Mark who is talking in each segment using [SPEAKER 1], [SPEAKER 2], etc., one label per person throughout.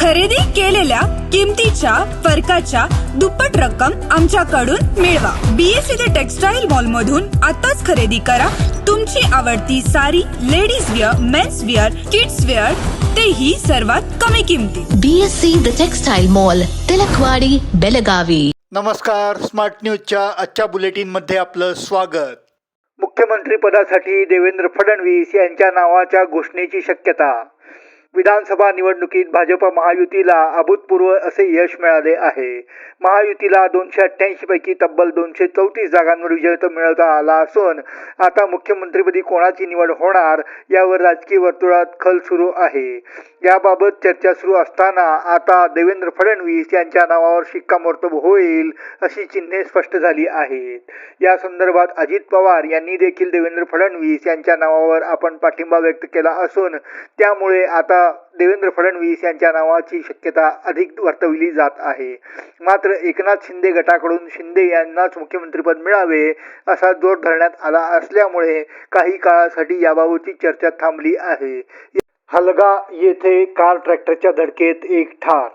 [SPEAKER 1] खरेदी केलेल्या किमतीच्या फरकाच्या दुप्पट रक्कम आमच्याकडून मिळवा. बीएससी ते टेक्सटाईल मॉल मधून आताच खरेदी करा. तुमची आवडती सारी ladies wear men's wear kids wear तेही सर्वात कमी किमतीत
[SPEAKER 2] BSc The Textile Mall, Tilakwadi Belagavi.
[SPEAKER 3] नमस्कार स्मार्ट न्यूजच्या आजच्या बुलेटिनमध्ये आपलं स्वागत.
[SPEAKER 4] मुख्यमंत्री पदासाठी देवेंद्र फडणवीस यांच्या नावाच्या घोषणेची शक्यता. विधानसभा निवडणुकीत भाजप महायुतीला अभूतपूर्व असे यश मिळाले आहे. महायुतीला दोनशे अठ्ठ्याऐंशी पैकी तब्बल दोनशे चौतीस जागांवर विजय तर मिळवता आला असून आता मुख्यमंत्रीपदी कोणाची निवड होणार यावर राजकीय वर्तुळात खल सुरू आहे. याबाबत चर्चा सुरू असताना आता देवेंद्र फडणवीस यांच्या नावावर शिक्कामोर्तब होईल अशी चिन्हे स्पष्ट झाली आहेत. या संदर्भात अजित पवार यांनी देखील देवेंद्र फडणवीस यांच्या नावावर आपण पाठिंबा व्यक्त केला असून त्यामुळे आता देवेंद्र फडणवीस यांच्या नावाची शक्यता अधिक वर्तविली जात आहे. मात्र एकनाथ शिंदे गटाकडून शिंदे यांनाच मुख्यमंत्रीपद मिळावे असा जोर धरण्यात आला असल्यामुळे काही काळासाठी याबाबतची चर्चा थांबली आहे. हलगा येथे कार ट्रॅक्टरच्या धडकेत एक ठार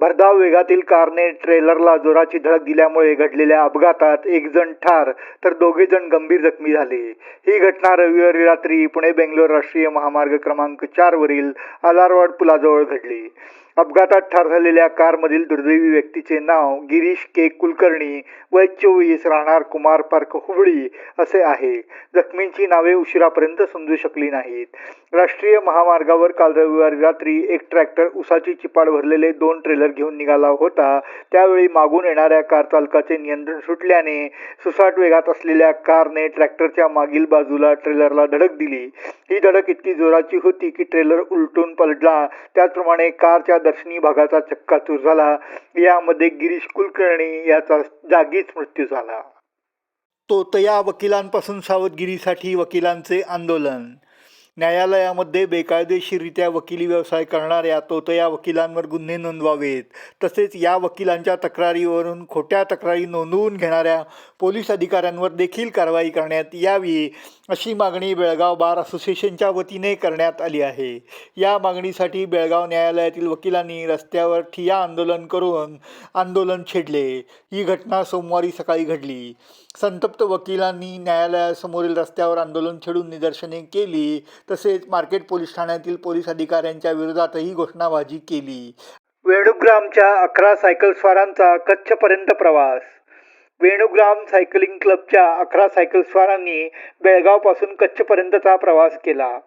[SPEAKER 4] भरधाव वेगातील कारने ट्रेलरला जोराची धडक दिल्यामुळे घडलेल्या अपघातात एक जण ठार तर दोघे जण गंभीर जखमी झाले. ही घटना रविवारी रात्री पुणे बेंगलोर राष्ट्रीय महामार्ग क्रमांक चार वरील आलारवाड पुलाजवळ घडली. अपघातात ठार झालेल्या कारमधील दुर्दैवी व्यक्तीचे नाव गिरीश के. कुलकर्णी वय चोवीस राहणार कुमार पार्क हुबळी असे आहे. जखमींची नावे उशिरापर्यंत समजू शकली नाहीत. राष्ट्रीय महामार्गावर काल रविवारी रात्री एक ट्रॅक्टर उसाची चिपाड भरलेले दोन ट्रेलर घेऊन निघाला होता. त्यावेळी मागून येणाऱ्या कार चालकाचे नियंत्रण सुटल्याने सुसाट वेगात असलेल्या कारने ट्रॅक्टरच्या मागील बाजूला ट्रेलरला धडक दिली. ही धडक इतकी जोराची होती की ट्रेलर उलटून पलटला त्याचप्रमाणे कारच्या दर्शनी भागाचा चक्काचूर झाला. यामध्ये गिरीश कुलकर्णी याचा जागीच मृत्यू झाला.
[SPEAKER 3] तोतया वकिलांपासून सावधगिरीसाठी वकिलांचे आंदोलन. न्यायालयामध्ये बेकायदेशीरित्या वकिली व्यवसाय करणाऱ्या तोतया वकिलांवर गुन्हे नोंदवावेत. तसेच या वकिलांच्या तक्रारीवरून खोट्या तक्रारी नोंदवून घेणाऱ्या पोलीस अधिकाऱ्यांवर देखील कारवाई करण्यात यावी अशी मागणी बेळगाव बार असोसिएशनच्या वतीने करण्यात आली आहे. या मागणीसाठी बेळगाव न्यायालयातील वकिलांनी रस्त्यावर ठिया आंदोलन करून आंदोलन छेडले. ही घटना सोमवारी सकाळी घडली. संतप्त वकिलांनी न्यायालयासमोरील रस्त्यावर आंदोलन छेडून निदर्शने केली. तसेच मार्केट पोलीस ठाण्यातील पोलीस अधिकाऱ्यांच्या विरोधातही घोषणाबाजी केली.
[SPEAKER 4] वेणुग्रामच्या अकरा सायकलस्वारांचा कच्छपर्यंत प्रवास. वेणुग्राम सायकलिंग क्लबच्या अकरा सायकलस्वारांनी बेळगावपासून कच्छपर्यंतचा प्रवास केला.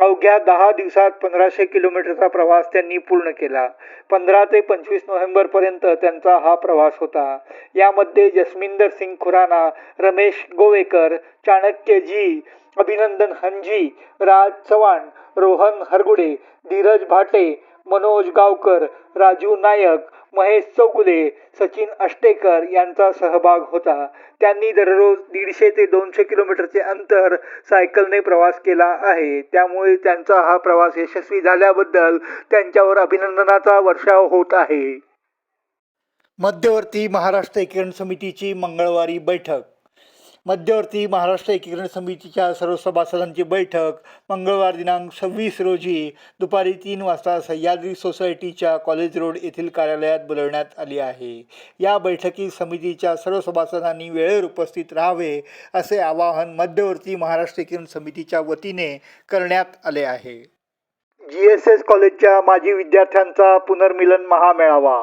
[SPEAKER 4] अवघ्या दहा दिवसात पंधराशे किलोमीटरचा प्रवास त्यांनी पूर्ण केला. पंधरा ते पंचवीस नोव्हेंबरपर्यंत त्यांचा हा प्रवास होता. यामध्ये जसमिंदर सिंग खुराना रमेश गोवेकर चाणक्य जी अभिनंदन हंजी राज चव्हाण रोहन हरगुडे धीरज भाटे मनोज गावकर राजू नायक महेश चौगुले सचिन अष्टेकर यांचा सहभाग होता. त्यांनी दररोज दीडशे ते दोनशे किलोमीटरचे अंतर सायकलने प्रवास केला आहे. त्यामुळे त्यांचा हा प्रवास यशस्वी झाल्याबद्दल त्यांच्यावर अभिनंदनाचा वर्षाव होत आहे.
[SPEAKER 3] मध्यवर्ती महाराष्ट्र एकीकरण समितीची मंगळवारी बैठक मध्यवर्ती महाराष्ट्र एकीकरण समितीच्या सर्व सभासदांची बैठक मंगळवार दिनांक सव्वीस रोजी दुपारी तीन वाजता सह्याद्री सोसायटीच्या कॉलेज रोड येथील कार्यालयात बोलवण्यात आली आहे. या बैठकीत समितीच्या सर्व सभासदांनी वेळेवर उपस्थित राहावे असे आवाहन मध्यवर्ती महाराष्ट्र एकीकरण समितीच्या वतीने करण्यात आले आहे.
[SPEAKER 4] जी एस एस कॉलेजच्या माजी विद्यार्थ्यांचा पुनर्मिलन महामेळावा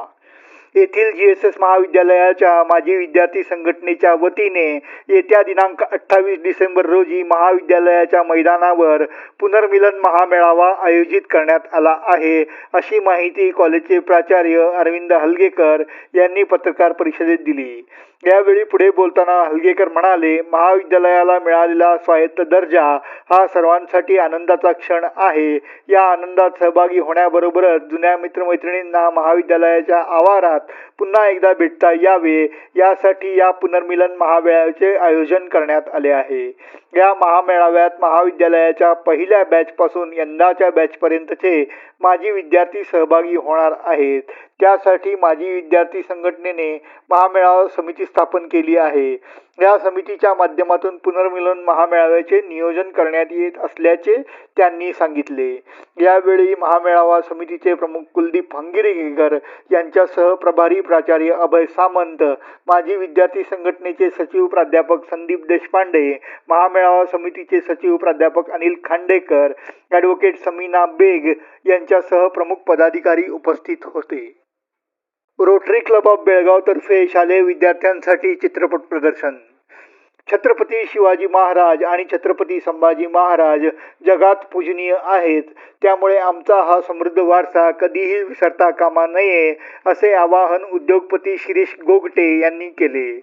[SPEAKER 4] येथील जी एस एस महाविद्यालयाच्या माजी विद्यार्थी संघटनेच्या वतीने येत्या दिनांक अठ्ठावीस डिसेंबर रोजी महाविद्यालयाच्या मैदानावर पुनर्मिलन महामेळावा आयोजित करण्यात आला आहे. अशी माहिती कॉलेजचे प्राचार्य अरविंद हलगेकर यांनी पत्रकार परिषदेत दिली. यावेळी पुढे बोलताना हलगेकर म्हणाले महाविद्यालयाला मिळालेला स्वायत्त दर्जा हा सर्वांसाठी आनंदाचा क्षण आहे. या आनंदात सहभागी होण्याबरोबरच जुन्या मित्रमैत्रिणींना महाविद्यालयाच्या आवारात पुन्हा एकदा भेटता यावे. यासाठी या पुनर्मिलन महामेळाव्याचे आयोजन करण्यात आले आहे. या महामेळाव्यात महाविद्यालयाच्या पहिल्या बॅचपासून यंदाच्या बॅचपर्यंतचे माजी विद्यार्थी सहभागी होणार आहेत. त्यासाठी माजी विद्यार्थी संघटनेने महामेळावा समिती स्थापन केली आहे. या समितीच्या माध्यमातून पुनर्मिलन महामेळाव्याचे नियोजन करण्यात येत असल्याचे त्यांनी सांगितले. यावेळी महामेळावा समितीचे प्रमुख कुलदीप हंगिरेकर यांच्यासह प्रभारी प्राचार्य अभय सामंत माजी विद्यार्थी संघटनेचे सचिव प्राध्यापक संदीप देशपांडे महामेळावा समितीचे सचिव प्राध्यापक अनिल खांडेकर ॲडव्होकेट समीना बेग यांच्यासह प्रमुख पदाधिकारी उपस्थित होते. रोटरी क्लब ऑफ बेळगावतर्फे शालेय विद्यार्थ्यांसाठी चित्रपट प्रदर्शन. छत्रपती शिवाजी महाराज आणि छत्रपती संभाजी महाराज जगात पूजनीय आहेत. त्यामुळे आमचा हा समृद्ध वारसा कधीही विसरता कामा नये असे आवाहन उद्योगपती शिरीष गोगटे यांनी केले.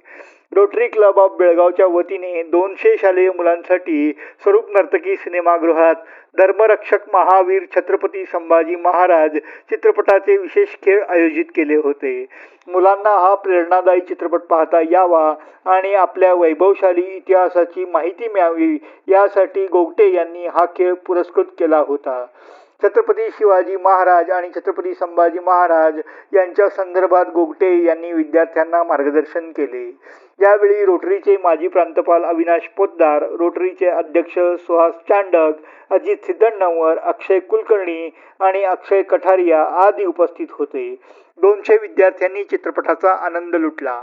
[SPEAKER 4] रोटरी क्लब ऑफ बेळगावच्या वतीने दोनशे शालेय मुलांसाठी स्वरूप नर्तकी सिनेमागृहात धर्मरक्षक महावीर छत्रपती संभाजी महाराज चित्रपटाचे विशेष खेळ आयोजित केले होते. मुलांना हा प्रेरणादायी चित्रपट पाहता यावा आणि आपल्या वैभवशाली इतिहासाची माहिती मिळावी यासाठी गोगटे यांनी हा खेळ पुरस्कृत केला होता. छत्रपती शिवाजी महाराज आणि छत्रपती संभाजी महाराज यांच्या संदर्भात गोगटे यांनी विद्यार्थ्यांना मार्गदर्शन केले. यावेळी रोटरीचे माजी प्रांतपाल अविनाश पोद्दार रोटरीचे अध्यक्ष सुहास चांडक अजित सिद्धण्णवर अक्षय कुलकर्णी आणि अक्षय कठारिया आदी उपस्थित होते. दोनशे विद्यार्थ्यांनी चित्रपटाचा आनंद लुटला.